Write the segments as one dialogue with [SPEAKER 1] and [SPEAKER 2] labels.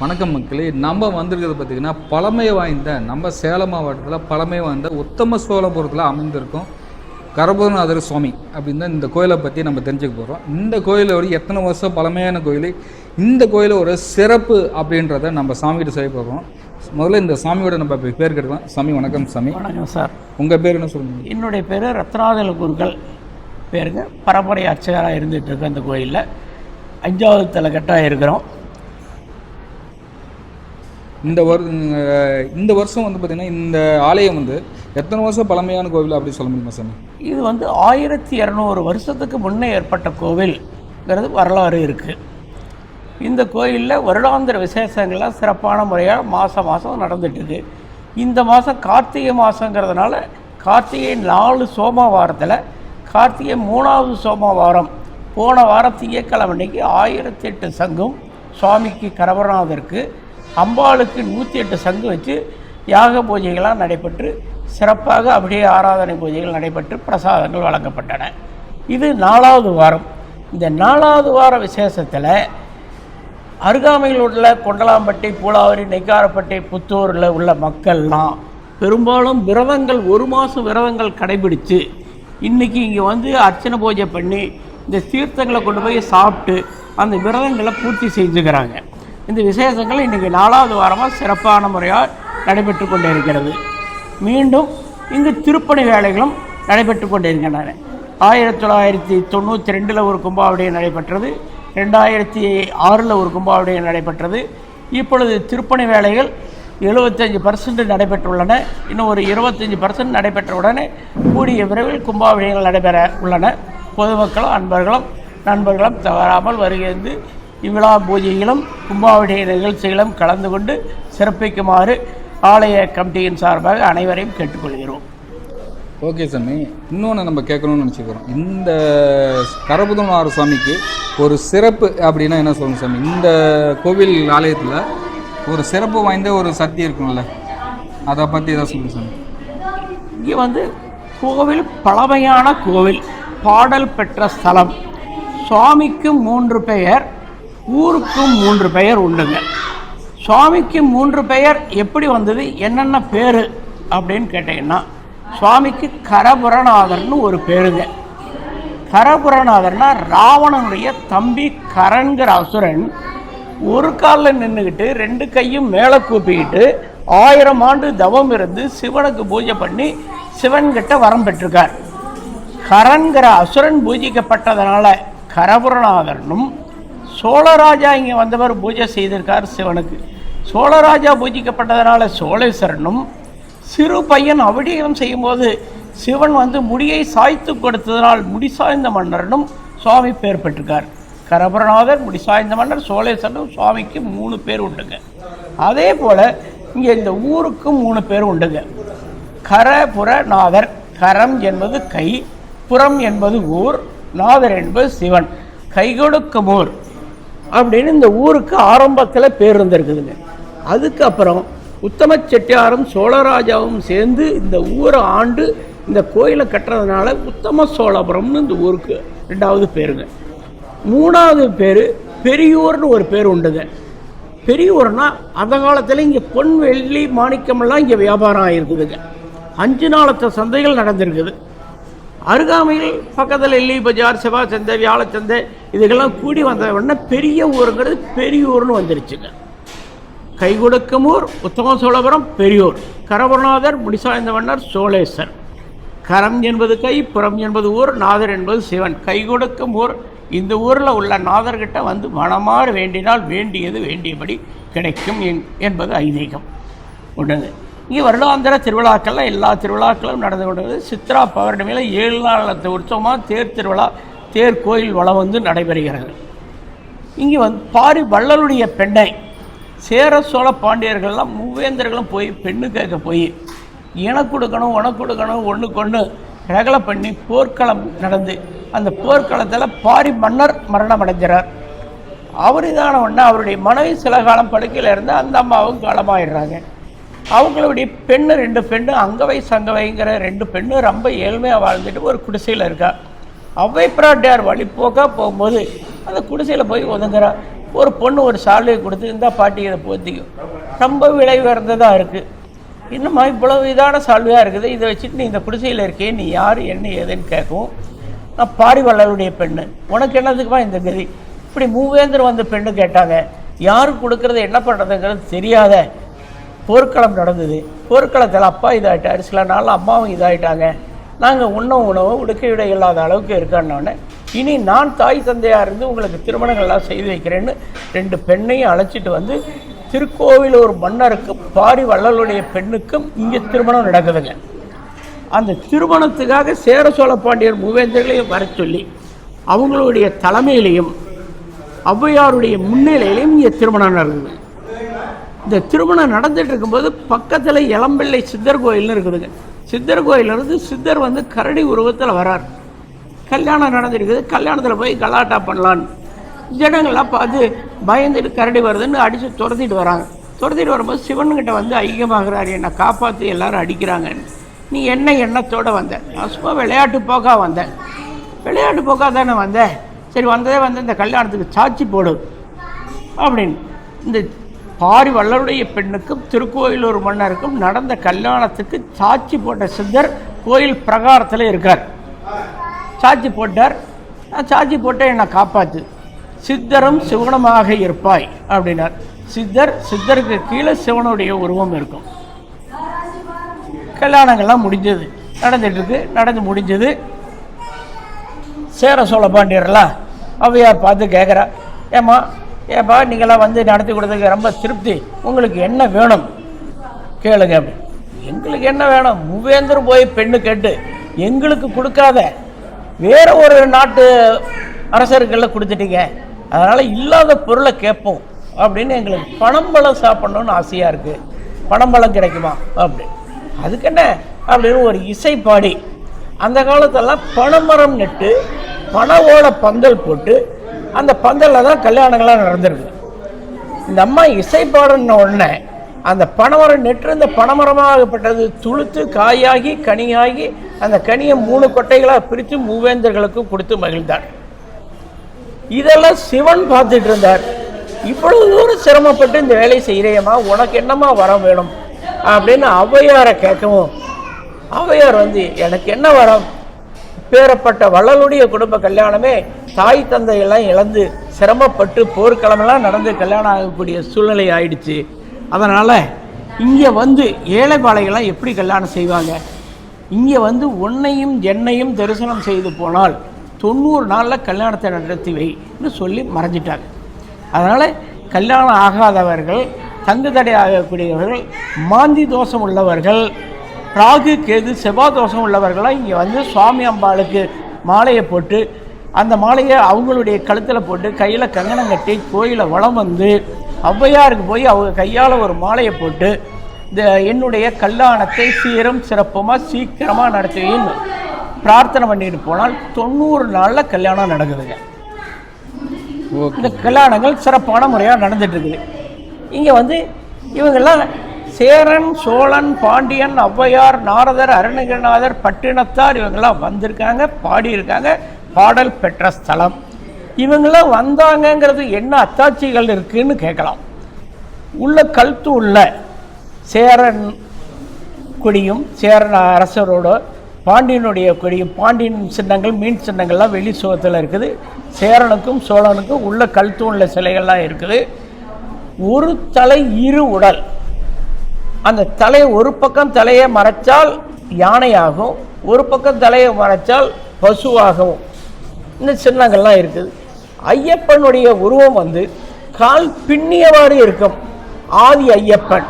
[SPEAKER 1] வணக்கம் மக்களே நம்ம வந்திருக்கிறது பார்த்திங்கன்னா பழமை வாய்ந்த நம்ம சேலம் மாவட்டத்தில் பழமை வாய்ந்த உத்தம சோழபுரத்தில் அமைந்திருக்கும் கரபுரநாதர் சுவாமி அப்படின்னு தான் இந்த கோயிலை பற்றி நம்ம தெரிஞ்சுக்க போகிறோம் இந்த கோயிலோட எத்தனை வருஷம் பழமையான கோயில்? இந்த கோயிலோட சிறப்பு அப்படின்றத நம்ம சாமிகிட்ட செய்ய போகிறோம் முதல்ல இந்த சாமியோட நம்ம பேர் கேட்கலாம் சாமி வணக்கம் சாமி.
[SPEAKER 2] வணக்கம் சார்.
[SPEAKER 1] உங்கள் பேர் என்ன சொல்லுங்கள்
[SPEAKER 2] என்னுடைய பேர் ரத்னாதல குருக்கள் பேருங்க. பரம்பரை அர்ச்சகராக இருந்துட்டு இருக்கேன் இந்த கோயிலில். அஞ்சாவது தலைக்கட்டாக இருக்கிறோம்.
[SPEAKER 1] இந்த வரு இந்த வருஷம் வந்து பார்த்திங்கன்னா இந்த ஆலயம் வந்து எத்தனை வருஷம் பழமையான கோவில் அப்படி சொல்ல முடியுமா சாமி?
[SPEAKER 2] இது வந்து ஆயிரத்தி இரநூறு வருஷத்துக்கு முன்னே ஏற்பட்ட கோவில்ங்கிறது வரலாறு இருக்குது இந்த கோயிலில் வருடாந்திர விசேஷங்கள்லாம் சிறப்பான முறையாக மாதம் மாதம் நடந்துட்டுருக்கு இந்த மாதம் கார்த்திகை மாதங்கிறதுனால கார்த்திகை நாலு சோமவாரத்தில் கார்த்திகை மூணாவது சோமவாரம் போன வாரம் திங்கட்கிழமை அன்னைக்கு ஆயிரத்தி எட்டு சங்கம் சுவாமிக்கு கரவரநாதருக்கு அம்பாளுக்கு நூற்றி எட்டு சங்கு வச்சு யாக பூஜைகளாக நடைபெற்று சிறப்பாக அப்படியே ஆராதனை பூஜைகள் நடைபெற்று பிரசாதங்கள் வழங்கப்பட்டன. இது நாலாவது வாரம். இந்த நாலாவது வார விசேஷத்தில் அருகாமையில் உள்ள கொண்டலாம்பட்டி பூலாவரி நெய்க்காரப்பட்டி புத்தூரில் உள்ள மக்கள்லாம் பெரும்பாலும் விரதங்கள் ஒரு மாதம் விரதங்கள் கடைபிடித்து இன்றைக்கி இங்கே வந்து அர்ச்சனை பூஜை பண்ணி இந்த தீர்த்தங்களை கொண்டு போய் சாப்பிட்டு அந்த விரதங்களை பூர்த்தி செஞ்சுக்கிறாங்க. இந்த விசேஷங்கள் இன்றைக்கி நாலாவது வாரமாக சிறப்பான முறையாக நடைபெற்று கொண்டே இருக்கிறது. மீண்டும் இங்கு திருப்பணி வேலைகளும் நடைபெற்று கொண்டிருக்கின்றன ஆயிரத்தி தொள்ளாயிரத்தி தொண்ணூற்றி ரெண்டில் ஒரு கும்பாவுடைய நடைபெற்றது. ரெண்டாயிரத்தி ஆறில் ஒரு கும்பாவுடைய நடைபெற்றது. இப்பொழுது திருப்பணி வேலைகள் எழுபத்தஞ்சு பர்சன்ட் நடைபெற்றுள்ளன. இன்னும் ஒரு இருபத்தஞ்சி பர்சன்ட் நடைபெற்றவுடனே கூடிய விரைவில் கும்பாபிஷேகங்கள் நடைபெற உள்ளன. பொதுமக்களும் அன்பர்களும் நண்பர்களும் தவறாமல் வருகிறது இவ்விழா பூஜையிலும் கும்பாவளிய நிகழ்ச்சிகளும் கலந்து கொண்டு சிறப்பிக்குமாறு ஆலய கமிட்டியின் சார்பாக அனைவரையும் கேட்டுக்கொள்கிறோம்.
[SPEAKER 1] ஓகே சாமி. இன்னொன்று நம்ம கேட்கணும்னு நினச்சிக்கிறோம். இந்த கரபுதனார் சுவாமிக்கு ஒரு சிறப்பு அப்படின்னா என்ன சொல்லணும் சாமி? இந்த கோவில் ஆலயத்தில் ஒரு சிறப்பு வாய்ந்த ஒரு சக்தி இருக்கும்ல. அதை பற்றி ஏதாவது சொல்லுங்க சாமி.
[SPEAKER 2] இங்கே வந்து கோவில் பழமையான கோவில். பாடல் பெற்ற ஸ்தலம். சுவாமிக்கு மூன்று பெயர். ஊருக்கும் மூன்று பெயர் உண்டுங்க. சுவாமிக்கு மூன்று பெயர் எப்படி வந்தது? என்னென்ன பேர்? அப்படின்னு கேட்டிங்கன்னா சுவாமிக்கு கரபுரநாதர்னு ஒரு பேருங்க. கரபுரநாதர்னா ராவணனுடைய தம்பி கரன்கிற அசுரன் ஒரு காலில் நின்றுக்கிட்டு ரெண்டு கையும் மேலே கூப்பிக்கிட்டு ஆயிரம் ஆண்டு தவம் இருந்து சிவனுக்கு பூஜை பண்ணி சிவன்கிட்ட வரம் பெற்றிருக்கார். கரன்கிற அசுரன் பூஜிக்கப்பட்டதனால கரபுரநாதரனும் சோழராஜா இங்கே வந்தவர் பூஜை செய்திருக்கார் சிவனுக்கு. சோழராஜா பூஜிக்கப்பட்டதனால சோழேஸ்வரனும் சிறு பையன் அபிஷேகம் செய்யும்போது சிவன் வந்து முடியை சாய்த்து கொடுத்ததனால் முடிசாய்ந்த மன்னரனும் சுவாமி பேர் பெற்றிருக்கார். கரபுரநாதர் முடி சாய்ந்த மன்னர் சோழேஸ்வரனும் சுவாமிக்கு மூணு பேர் உண்டுங்க. அதே போல் இங்கே இந்த ஊருக்கும் மூணு பேர் உண்டுங்க. கரபுரநாதர் கரம் என்பது கை புறம் என்பது ஊர் நாதர் என்பது சிவன். கை கொடுக்கும் ஊர். அப்படின்னு இந்த ஊருக்கு ஆரம்பத்தில் பேர் இருந்திருக்குதுங்க. அதுக்கப்புறம் உத்தம செட்டியாரும் சோழராஜாவும் சேர்ந்து இந்த ஊரை ஆண்டு இந்த கோயிலை கட்டுறதுனால உத்தம சோழபுரம்னு இந்த ஊருக்கு ரெண்டாவது பேருங்க. மூணாவது பேர் பெரியூர்னு ஒரு பேர் உண்டுங்க. பெரியூர்னா அந்த காலத்தில் இங்கே பொன் வெள்ளி மாணிக்கமெல்லாம் இங்கே வியாபாரம் ஆகிருக்குதுங்க அஞ்சு நாளத்த சந்தைகள் நடந்திருக்குது. அருகாமையில் பக்கத்தில் எல்லி பஜார் செவ்வாய் சந்தை வியாழச்சந்தை இதுக்கெல்லாம் கூடி வந்த உடனே பெரிய ஊருங்கிறது பெரியூர்னு வந்துருச்சுங்க. கை கொடுக்கும் ஊர் உத்தம சோழபுரம் பெரியூர். கரபுரநாதர் முடிசாய்ந்த மன்னர் சோழேசர். கரம் என்பது கை புறம் என்பது ஊர் நாதர் என்பது சிவன். கை கொடுக்கும் ஊர் இந்த ஊரில் உள்ள நாதர்கிட்ட வந்து மனமாறு வேண்டினால் வேண்டியது வேண்டியபடி கிடைக்கும் என்- என்பது ஐதீகம். உண்டுங்க இங்கே வருடாந்திர திருவிழாக்கள்லாம் எல்லா திருவிழாக்களும் நடந்து கொண்டது சித்ரா பௌர்ணமியில் ஏழு நாள் உற்சவமாக தேர் திருவிழா தேர் கோயில் வளம் வந்து நடைபெறுகிறது. இங்கே வந்து பாரி வள்ளலுடைய பெண்ணை சேர சோழ பாண்டியர்கள்லாம் மூவேந்தர்களும் போய் பெண்ணு கேட்க போய் எனக்கு கொடுக்கணும் உனக்கு கொடுக்கணும் ஒன்றுக்கு ஒன்று ரகலை பண்ணி போர்க்களம் நடந்து அந்த போர்க்களத்தில் பாரி மன்னர் மரணம் அடைஞ்சிறார். அவர் தான ஒன்று அவருடைய மனைவி சில காலம் படுக்கையில் இருந்து அந்த அம்மாவும் காலமாயிடுறாங்க. அவங்களுடைய பெண்ணு ரெண்டு பெண்ணு அங்கவை சங்கவைங்கிற ரெண்டு பெண்ணு ரொம்ப ஏழ்மையாக வாழ்ந்துட்டு ஒரு குடிசையில் இருக்கா. அவை பிராட்டியார் வழிப்போக்காக போகும்போது அந்த குடிசையில் போய் ஒதுங்குறா. ஒரு பொண்ணு ஒரு சால்வையை கொடுத்து இந்த பாட்டி இதை போத்திக்கும் ரொம்ப விலை உயர்ந்ததாக இருக்குது இன்னும்மா இவ்வளவு இதான சால்வையாக இருக்குது? இதை வச்சுட்டு நீ இந்த குடிசையில் இருக்கே நீ யார் என்ன ஏதுன்னு கேட்கவும் நான் பாரிவல்லருடைய பெண்ணு. உனக்கு என்னதுக்குமா இந்த கதி? இப்படி மூவேந்தர் வந்த பெண்ணு கேட்டாங்க. யாருக்கு கொடுக்கறது என்ன பண்ணுறதுங்கிறது தெரியாத போர்க்களம் நடந்தது. போர்க்களத்தில் அப்பா இதாகிட்டார் சில நாள் அம்மாவும் இதாகிட்டாங்க நாங்கள் உண்ண உணவு உடுக்க இல்லாத அளவுக்கு இருக்கான்னொடனே இனி நான் தாய் தந்தையாக இருந்து உங்களுக்கு திருமணங்கள்லாம் செய்து வைக்கிறேன்னு ரெண்டு பெண்ணையும் அழைச்சிட்டு வந்து திருக்கோவிலூர் மன்னருக்கும் பாரி வள்ளலுடைய பெண்ணுக்கும் இங்கே திருமணம் நடக்குதுங்க. அந்த திருமணத்துக்காக சேர சோழ பாண்டியர் மூவேந்தர்களையும் வர சொல்லி அவங்களுடைய தலைமையிலையும் ஔவையாருடைய முன்னிலையிலையும் இங்கே திருமணம் நடந்தது. இந்த திருமணம் நடந்துட்டு இருக்கும்போது பக்கத்தில் இளம்பிள்ளை சித்தர் கோயில்னு இருக்குதுங்க. சித்தர் கோயிலிருந்து சித்தர் வந்து கரடி உருவத்தில் வரார். கல்யாணம் நடந்திருக்குது. கல்யாணத்தில் போய் கலாட்டா பண்ணலான்னு. ஜனங்கள்லாம் பார்த்து பயந்துட்டு கரடி வருதுன்னு அடித்து துரத்திட்டு வராங்க. துரத்திட்டு வரும்போது சிவன்கிட்ட வந்து ஐக்கியமாகிறார் என்னை காப்பாற்றி எல்லாரும் அடிக்கிறாங்கன்னு நீ என்ன எண்ணத்தோடு வந்த? நான் சும்மா விளையாட்டு போக்கா வந்தேன் விளையாட்டு போக்காக தானே வந்தேன் சரி வந்ததே வந்து இந்த கல்யாணத்துக்கு சாட்சி போடு. அப்படின்னு இந்த பாரி வல்லருடைய பெண்ணுக்கும் திருக்கோயிலூர் மன்னருக்கும் நடந்த கல்யாணத்துக்கு சாட்சி போட்ட சித்தர் கோயில் பிரகாரத்தில் இருக்கார். சாட்சி போட்டார். நான் சாட்சி போட்டேன் என்னை காப்பாற்று சித்தரும் சிவனமாக இருப்பாய் அப்படின்னார். சித்தர் சித்தருக்கு கீழே சிவனுடைய உருவம் இருக்கும். கல்யாணங்கள்லாம் முடிஞ்சது. நடந்துட்டுருக்கு. நடந்து முடிஞ்சது. சேர சோழ பாண்டியர்லாம் அவையார் பார்த்து கேட்குறா ஏம்மா ஏப்பா நீங்களாம் வந்து நடத்தி கொடுத்ததுக்கு ரொம்ப திருப்தி. உங்களுக்கு என்ன வேணும்? கேளுங்க எங்களுக்கு என்ன வேணும்? மூவேந்தர் போய் பெண்ணு கேட்டு எங்களுக்கு கொடுக்காத வேற ஒரு நாட்டு அரசர்கள்ல கொடுத்துட்டீங்க. அதனால் இல்லாத பொருளை கேட்போம் அப்படின்னு எங்களுக்கு பணம்பழம் சாப்பிட்ணுன்னு ஆசையாக இருக்குது பணம்பழம் கிடைக்குமா? அப்படி. அதுக்கு என்ன? அப்படின்னு ஒரு இசை பாடி அந்த காலத்தெல்லாம் பனைமரம் நட்டு பனை ஓலை பந்தல் போட்டு அந்த பந்தலில் தான் கல்யாணங்கள்லாம் நடந்திருக்கு. இந்த அம்மா இசை பாடின உடனே அந்த பனைமரம் நெற்று இந்த பனைமரமாகப்பட்டது துளுத்து காயாகி கனியாகி அந்த கனியை மூணு கொட்டைகளாக பிரித்து மூவேந்தர்களுக்கும் கொடுத்து மகிழ்ந்தார். இதெல்லாம் சிவன் பார்த்துட்டு இருந்தார். இவ்வளவு தூரம் சிரமப்பட்டு இந்த வேலை செய்கிறேம்மா உனக்கு என்னம்மா வரம் வேணும்? அப்படின்னு ஔவையாரை கேட்கவும் ஔவையார் வந்து எனக்கு என்ன வரம்? பேரப்பட்ட வள்ளலுடைய குடும்ப கல்யாணமே தாய் தந்தையெல்லாம் இழந்து சிரமப்பட்டு போர்க்கிழமெல்லாம் நடந்து கல்யாணம் ஆகக்கூடிய சூழ்நிலை ஆயிடுச்சு. அதனால் இங்கே வந்து ஏழைப்பாளையெல்லாம் எப்படி கல்யாணம் செய்வாங்க? இங்கே வந்து உன்னையும் என்னையும் தரிசனம் செய்து போனால் தொண்ணூறு நாளில் கல்யாணத்தை நடத்தி வைன்னு சொல்லி மறைஞ்சிட்டாங்க. அதனால் கல்யாணம் ஆகாதவர்கள் தங்கு தடை ஆகக்கூடியவர்கள் மாந்தி தோஷம் உள்ளவர்கள் ராகு கேது செவ்வாய் தோஷம் உள்ளவர்களாம் இங்கே வந்து சுவாமி அம்பாளுக்கு மாலையை போட்டு அந்த மாலையை அவங்களுடைய கழுத்தில் போட்டு கையில் கங்கணம் கட்டி கோயிலை வலம் வந்து ஔவையாருக்கு போய் அவங்க கையால் ஒரு மாலையை போட்டு இந்த என்னுடைய கல்யாணத்தை சீரும் சிறப்புமாக சீக்கிரமாக நடத்துவேன்னு பிரார்த்தனை பண்ணிட்டு போனால் தொண்ணூறு நாளில் கல்யாணம் நடக்குதுங்க. இந்த கல்யாணங்கள் சிறப்பான முறையாக நடந்துட்டு இருக்குது. இங்கே வந்து இவங்கெல்லாம் சேரன் சோழன் பாண்டியன் ஔவையார் நாரதர் அருணகிரிநாதர் பட்டினத்தார் இவங்கெல்லாம் வந்திருக்காங்க பாடியிருக்காங்க பாடல் பெற்ற ஸ்தலம். இவங்கெல்லாம் வந்தாங்கங்கிறது என்ன அத்தாட்சிகள் இருக்குன்னு கேட்கலாம். உள்ள கழுத்து உள்ள சேரன் கொடியும் சேரன் அரசரோட பாண்டியனுடைய கொடியும் பாண்டியன் சின்னங்கள் மீன் சின்னங்கள்லாம் வெளி சுகத்தில் இருக்குது. சேரனுக்கும் சோழனுக்கும் உள்ள கழுத்து உள்ள சிலைகள்லாம் இருக்குது. ஒரு தலை இரு உடல். அந்த தலை ஒரு பக்கம் தலையை மறைச்சால் யானையாகும் ஒரு பக்கம் தலையை மறைச்சால் பசுவாகவும். இந்த சின்னங்கள்லாம் இருக்குது. ஐயப்பனுடைய உருவம் வந்து கால் பின்னியவாறு இருக்கும். ஆதி ஐயப்பன்.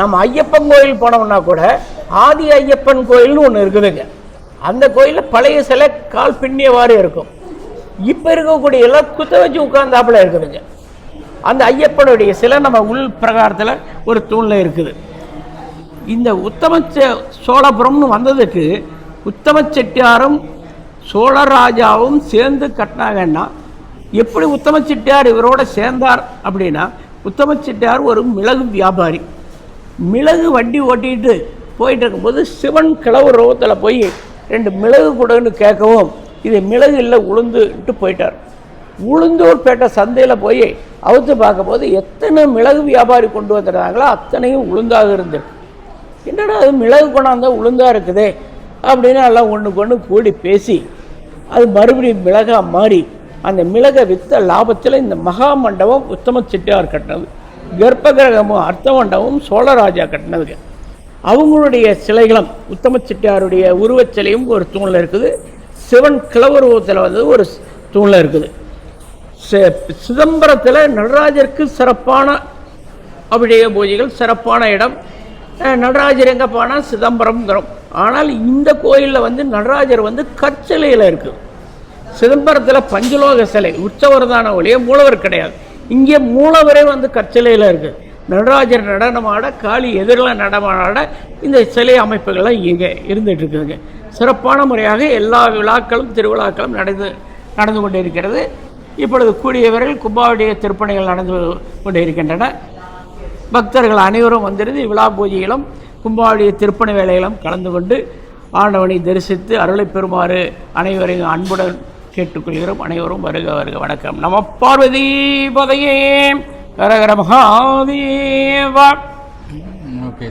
[SPEAKER 2] நம்ம ஐயப்பன் கோயில் போனோம்னா கூட ஆதி ஐயப்பன் கோயில்னு ஒன்று இருக்குதுங்க. அந்த கோயிலில் பழைய சிலை கால் பின்னியவாறு இருக்கும். இப்போ இருக்கக்கூடிய எல்லாம் குத்த வச்சு உட்கார்ந்தாப்புல இருக்குதுங்க. அந்த ஐயப்பனுடைய சிலை நம்ம உள் பிரகாரத்தில் ஒரு தூணில் இருக்குது. இந்த உத்தம சோழபுரம்னு வந்ததுக்கு உத்தம செட்டியாரும் சோழராஜாவும் சேர்ந்து கட்டினாங்கன்னா எப்படி உத்தம செட்டியார் இவரோட சேர்ந்தார் அப்படின்னா உத்தம செட்டியார் ஒரு மிளகு வியாபாரி. மிளகு வண்டி ஓட்டிட்டு போயிட்டு இருக்கும்போது சிவன் கிழவு ரோகத்தில் போய் ரெண்டு மிளகு கொடுன்னு கேட்கவும் இது மிளகு இல்லை உளுந்துட்டு போயிட்டார். உளுந்தூர்பேட்டை சந்தையில் போய் அவுத்து பார்க்கும்போது எத்தனை மிளகு வியாபாரி கொண்டு வந்துடுறாங்களோ அத்தனையும் உளுந்தாக இருந்திருக்கு. என்னடா அது மிளகு கொண்டாந்தா உளுந்தாக இருக்குதே அப்படின்னு எல்லாம் ஒன்றுக்கு ஒன்று கூடி பேசி அது மறுபடியும் மிளகா மாறி அந்த மிளகை விற்ற லாபத்தில் இந்த மகா மண்டபம் உத்தம செட்டியார் கட்டினது. கர்ப்பகிரகமும் அர்த்த மண்டபமும் சோழராஜா கட்டினதுங்க. அவங்களுடைய சிலைகளும் உத்தம செட்டியாருடைய உருவச் சிலையும் ஒரு தூணில் இருக்குது. சிவன் கிளவுருவத்தில் வந்து ஒரு தூணில் இருக்குது. சிதம்பரத்தில் நடராஜருக்கு சிறப்பான அபிஷேக பூஜைகள் சிறப்பான இடம். நடராஜர் எங்கே போனால் சிதம்பரம்ங்கிறோம். ஆனால் இந்த கோயிலில் வந்து நடராஜர் வந்து கற்சிலையில் இருக்குது சிதம்பரத்தில் பஞ்சலோக சிலை உற்சவர்தான ஒழிய மூலவர் கிடையாது. இங்கே மூலவரே வந்து கற்சிலையில் இருக்குது நடராஜர் நடனமாட காளி எதிரில் நடனமாட இந்த சிலை அமைப்புகள்லாம் இங்கே இருந்துட்டு இருக்குதுங்க. சிறப்பான முறையாக எல்லா விழாக்களும் திருவிழாக்களும் நடந்து நடந்து கொண்டு இருக்கிறது இப்பொழுது கூடியவர்கள் கும்பாவுடைய திருப்பணிகள் நடந்து கொண்டு இருக்கின்றன பக்தர்கள் அனைவரும் வந்திருந்து விழா பூஜைகளும் கும்பாவுடைய திருப்பணி வேலைகளும் கலந்து கொண்டு ஆண்டவனை தரிசித்து அருளை பெறுமாறு அனைவரையும் அன்புடன் கேட்டுக்கொள்கிறோம். அனைவரும் வருக வருக. வணக்கம். நம பார்வதி பதையே கரகர மகாதேவா.
[SPEAKER 1] ஓகே